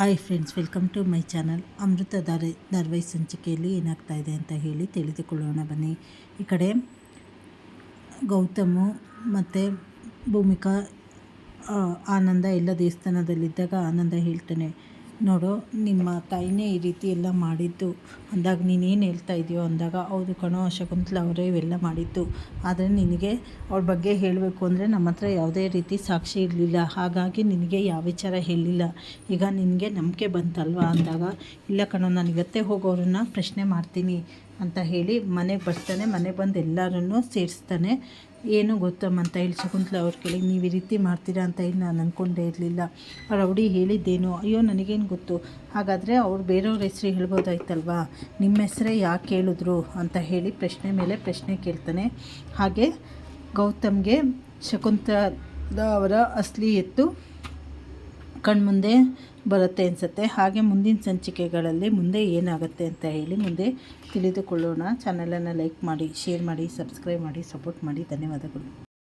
Hi friends welcome to my channel Amrutha Dhaare ಧಾರವಾಹಿ ಸಂಚಿಕೆಯಲ್ಲಿ ಏನಾಗ್ತಾ ಇದೆ ಅಂತ ಹೇಳಿ ತಿಳಿದುಕೊಳ್ಳೋಣ ಬನ್ನಿ. ಈ ಕಡೆ ಗೌತಮು ಮತ್ತು ಭೂಮಿಕಾ ಆನಂದ, ಎಲ್ಲ ದೇವಸ್ಥಾನದಲ್ಲಿದ್ದಾಗ ಆನಂದ ಹೇಳ್ತಾನೆ. ನೋಡು, ನಿಮ್ಮ ತಾಯಿನೇ ಈ ರೀತಿ ಎಲ್ಲ ಮಾಡಿದ್ದು. ಅಂದಾಗ ನೀನೇನು ಹೇಳ್ತಾ ಇದೆಯೋ ಅಂದಾಗ, ಹೌದು ಕಣೋ ಶಕುಂತಲ ಅವರೇ ಇವೆಲ್ಲ ಮಾಡಿದ್ದು. ಆದರೆ ನಿನಗೆ ಅವ್ರ ಬಗ್ಗೆ ಹೇಳಬೇಕು ಅಂದರೆ ನಮ್ಮ ಹತ್ರ ಯಾವುದೇ ರೀತಿ ಸಾಕ್ಷಿ ಇರಲಿಲ್ಲ. ಹಾಗಾಗಿ ನಿನಗೆ ಯಾವ ವಿಚಾರ ಹೇಳಲಿಲ್ಲ ಈಗ ನಿನಗೆ ನಂಬಿಕೆ ಬಂತಲ್ವಾ ಅಂದಾಗ, ಇಲ್ಲ ಕಣೋ, ನಾನು ಇವತ್ತೇ ಹೋಗೋರನ್ನ ಪ್ರಶ್ನೆ ಮಾಡ್ತೀನಿ ಅಂತ ಹೇಳಿ ಮನೆಗೆ ಬರ್ತಾನೆ, ಮನೆಗೆ ಬಂದು ಎಲ್ಲರನ್ನೂ ಸೇರಿಸ್ತಾನೆ. ಏನು ಗೊತ್ತಮ್ಮ ಅಂತ ಹೇಳಿ ಶಕುಂತಲ ಅವ್ರ ಕೇಳಿ, ನೀವು ಈ ರೀತಿ ಮಾಡ್ತೀರಾ ಅಂತ ಹೇಳಿ ನಾನು ಅಂದ್ಕೊಂಡೇ ಇರಲಿಲ್ಲ. ರೌಡಿ ಹೇಳಿದ್ದೇನು? ಅಯ್ಯೋ, ನನಗೇನು ಗೊತ್ತು. ಹಾಗಾದರೆ ಅವ್ರು ಬೇರೆಯವ್ರ ಹೆಸರು ಹೇಳ್ಬೋದಾಯ್ತಲ್ವಾ? ನಿಮ್ಮ ಹೆಸರೇ ಯಾಕೆ ಹೇಳಿದ್ರು ಅಂತ ಹೇಳಿ ಪ್ರಶ್ನೆ ಮೇಲೆ ಪ್ರಶ್ನೆ ಕೇಳ್ತಾನೆ. ಹಾಗೆ ಗೌತಮ್ಗೆ ಶಕುಂತಲ ಅವರ ಅಸಲಿ ಎತ್ತು ಕಣ್ಮುಂದೆ ಬರುತ್ತೆ ಅನಿಸುತ್ತೆ. ಹಾಗೆ ಮುಂದಿನ ಸಂಚಿಕೆಗಳಲ್ಲಿ ಮುಂದೆ ಏನಾಗುತ್ತೆ ಅಂತ ಹೇಳಿ ಮುಂದೆ ತಿಳಿದುಕೊಳ್ಳೋಣ. ಚಾನಲನ್ನು ಲೈಕ್ ಮಾಡಿ ಶೇರ್ ಮಾಡಿ ಸಬ್ಸ್ಕ್ರೈಬ್ ಮಾಡಿ ಸಪೋರ್ಟ್ ಮಾಡಿ. ಧನ್ಯವಾದಗಳು.